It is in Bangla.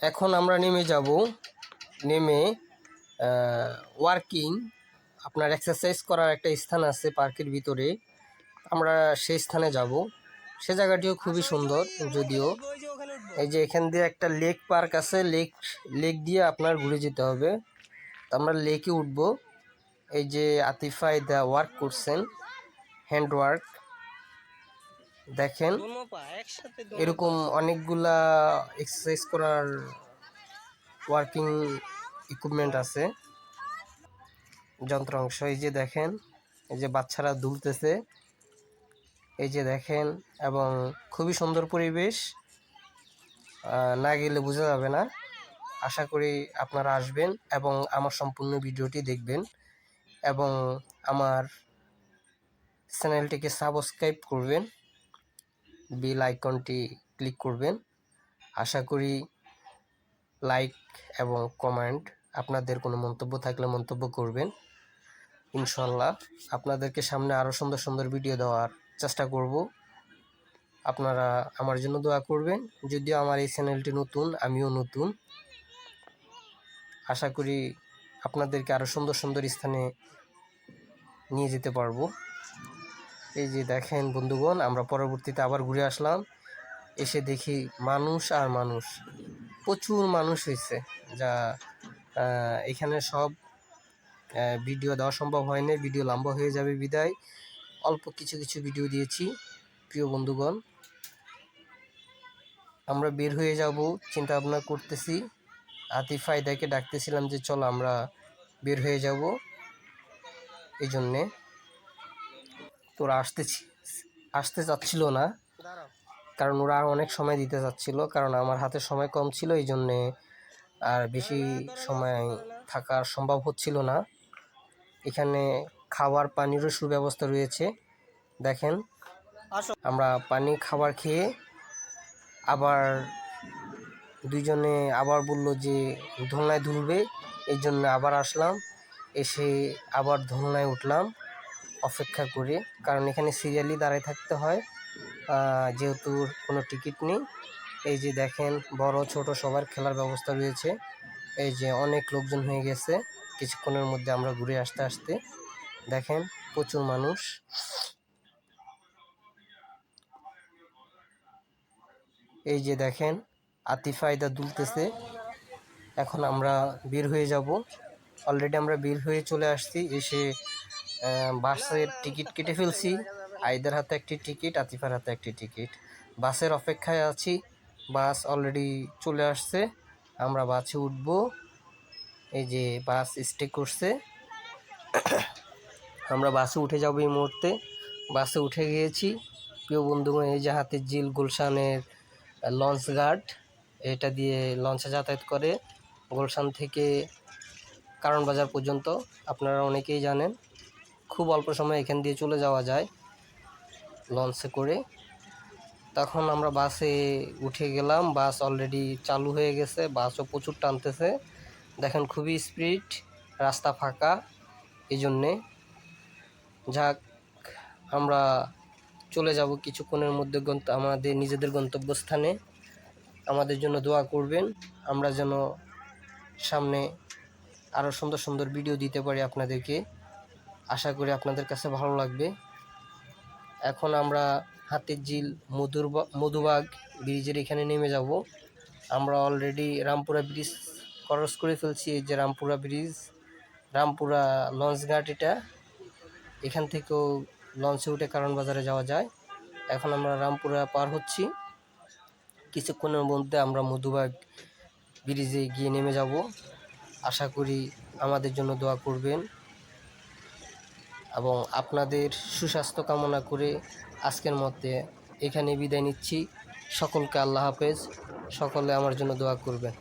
এখন আমরা নেমে যাব, নেমে ওয়ার্কিং আপনার এক্সারসাইজ করার একটা স্থান আছে পার্কের ভিতরে। আমরা সেই স্থানে যাব। সে জায়গাটিও খুবই সুন্দর, যদিও এই যে এখান দিয়ে একটা লেক পার্ক আছে লেক লেক দিয়ে আপনার ঘুরে যেতে হবে। তো আমরা লেকে উঠব। এই যে আতিফা দা ওয়ার্ক করছেন হ্যান্ড ওয়ার্ক দেখেন এরকম অনেকগুলা এক্সারসাইজ করার ওয়ার্কিং ইকুইপমেন্ট আছে। যন্ত্রাংশ এই যে দেখেন এই যে বাচ্চারা দুলতেছে। এই যে দেখেন এবং খুবই সুন্দর পরিবেশ। না গেলে বোঝা যাবে না। আশা করি আপনারা আসবেন এবং আমার সম্পূর্ণ ভিডিওটি দেখবেন। এবং আমার চ্যানেলটিকে সাবস্ক্রাইব করবেন। বেল আইকনটি ক্লিক করবেন। আশা করি লাইক এবং কমেন্ট আপনাদের কোনো মন্তব্য থাকলে মন্তব্য করবেন। ইনশাল্লাহ আপনাদেরকে সামনে আরও সুন্দর সুন্দর ভিডিও দেওয়ার চেষ্টা করব। আপনারা আমার জন্য দোয়া করবেন। যদিও আমার এই চ্যানেলটি নতুন, আমিও নতুন। আশা করি আপনাদেরকে আরও সুন্দর সুন্দর স্থানে নিয়ে যেতে পারব। এই যে দেখেন বন্ধুগণ, আমরা পরবর্তীতে আবার ঘুরে আসলাম। এসে দেখি মানুষ আর মানুষ, প্রচুর মানুষ হয়েছে, যা এখানে সব ভিডিও দেওয়া সম্ভব হয়নি, ভিডিও লম্বা হয়ে যাবে বিদায়। অল্প কিছু কিছু ভিডিও দিয়েছি, প্রিয় বন্ধুগণ। আমরা বের হয়ে যাব চিন্তা ভাবনা করতেছি। আতিফা ইদাকে ডাকতেছিলাম যে, চলো আমরা বের হয়ে যাব। এই জন্যে তোরা আসতেছি, আসতে চাচ্ছিল না। কারণ ওরা অনেক সময় দিতে চাচ্ছিল, কারণ আমার হাতে সময় কম ছিল, এই জন্যে আর বেশি সময় থাকা সম্ভব হচ্ছিল না। এখানে খাবার, পানিরও সুব্যবস্থা রয়েছে, দেখেন। আমরা পানি, খাবার খেয়ে আবার দুইজনে আবার বলল যে দোলনায় দুলবে এই জন্য আবার আসলাম। এসে আবার দোলনায় উঠলাম। অপেক্ষা করে। কারণ এখানে সিরিয়ালি দাঁড়ায় থাকতে হয়। যেহেতু কোনো টিকিট নেই। এই যে দেখেন, বড়, ছোট সবার খেলার ব্যবস্থা রয়েছে। এই যে অনেক লোকজন হয়ে গেছে। কিছুক্ষণের মধ্যে আমরা ঘুরে আসতে আসতে দেখেন প্রচুর মানুষ। এই যে দেখেন আতিফায়দা দুলতেছে। এখন আমরা বের হয়ে যাব। অলরেডি আমরা বের হয়ে চলে আসছি। এসে বাসের টিকিট কেটে ফেলছি। আইদের হাতে একটি টিকিট, আতিফার হাতে একটি টিকিট। বাসের অপেক্ষায় আছি। বাস অলরেডি চলে আসছে। আমরা বাসে উঠব। এই যে বাস স্টে করছে। আমরা বাসে উঠে যাব এই মুহূর্তে। বাসে উঠে গিয়েছি। প্রিয় বন্ধুগণ, এই যে হাতের জিল গুলশানের লঞ্চ গার্ড এটা দিয়ে লঞ্চে যাতায়াত করে। গুলশান থেকে কারণ বাজার পর্যন্ত। আপনারা অনেকেই জানেন। খুব অল্প সময় এখান দিয়ে চলে যাওয়া যায় লঞ্চে করে। তখন আমরা বাসে উঠে গেলাম, বাস অলরেডি চালু হয়ে গেছে, বাসও প্রচুর টানতেছে। দেখেন খুবই স্পিড রাস্তা ফাঁকা এই জন্যে যাক, আমরা চলে যাব কিছুক্ষণের মধ্যে গন্ত, আমাদের নিজেদের গন্তব্যস্থানে। আমাদের জন্য দোয়া করবেন, আমরা যেন সামনে আরও সুন্দর সুন্দর ভিডিও দিতে পারি আপনাদেরকে। আশা করি আপনাদের কাছে ভালো লাগবে। এখন আমরা হাতের ঝিল, মধুর মধুবাগ ব্রিজের এখানে নেমে যাব। আমরা অলরেডি রামপুরা ব্রিজ ক্রস করে ফেলছি, এই যে রামপুরা ব্রিজ। রামপুরা লঞ্চ ঘাট এটা। এখান থেকেও লঞ্চে উঠে কারণ বাজারে যাওয়া যায়। এখন আমরা রামপুরা পার হচ্ছি। কিছুক্ষণের মধ্যে আমরা মধুবাগ ব্রিজে গিয়ে নেমে যাব। আশা করি আমাদের জন্য দোয়া করবেন। এবং আপনাদের সুস্বাস্থ্য কামনা করে আজকের মধ্যে এখানে বিদায় নিচ্ছি। সকলকে আল্লাহ হাফেজ। সকলে আমার জন্য দোয়া করবেন।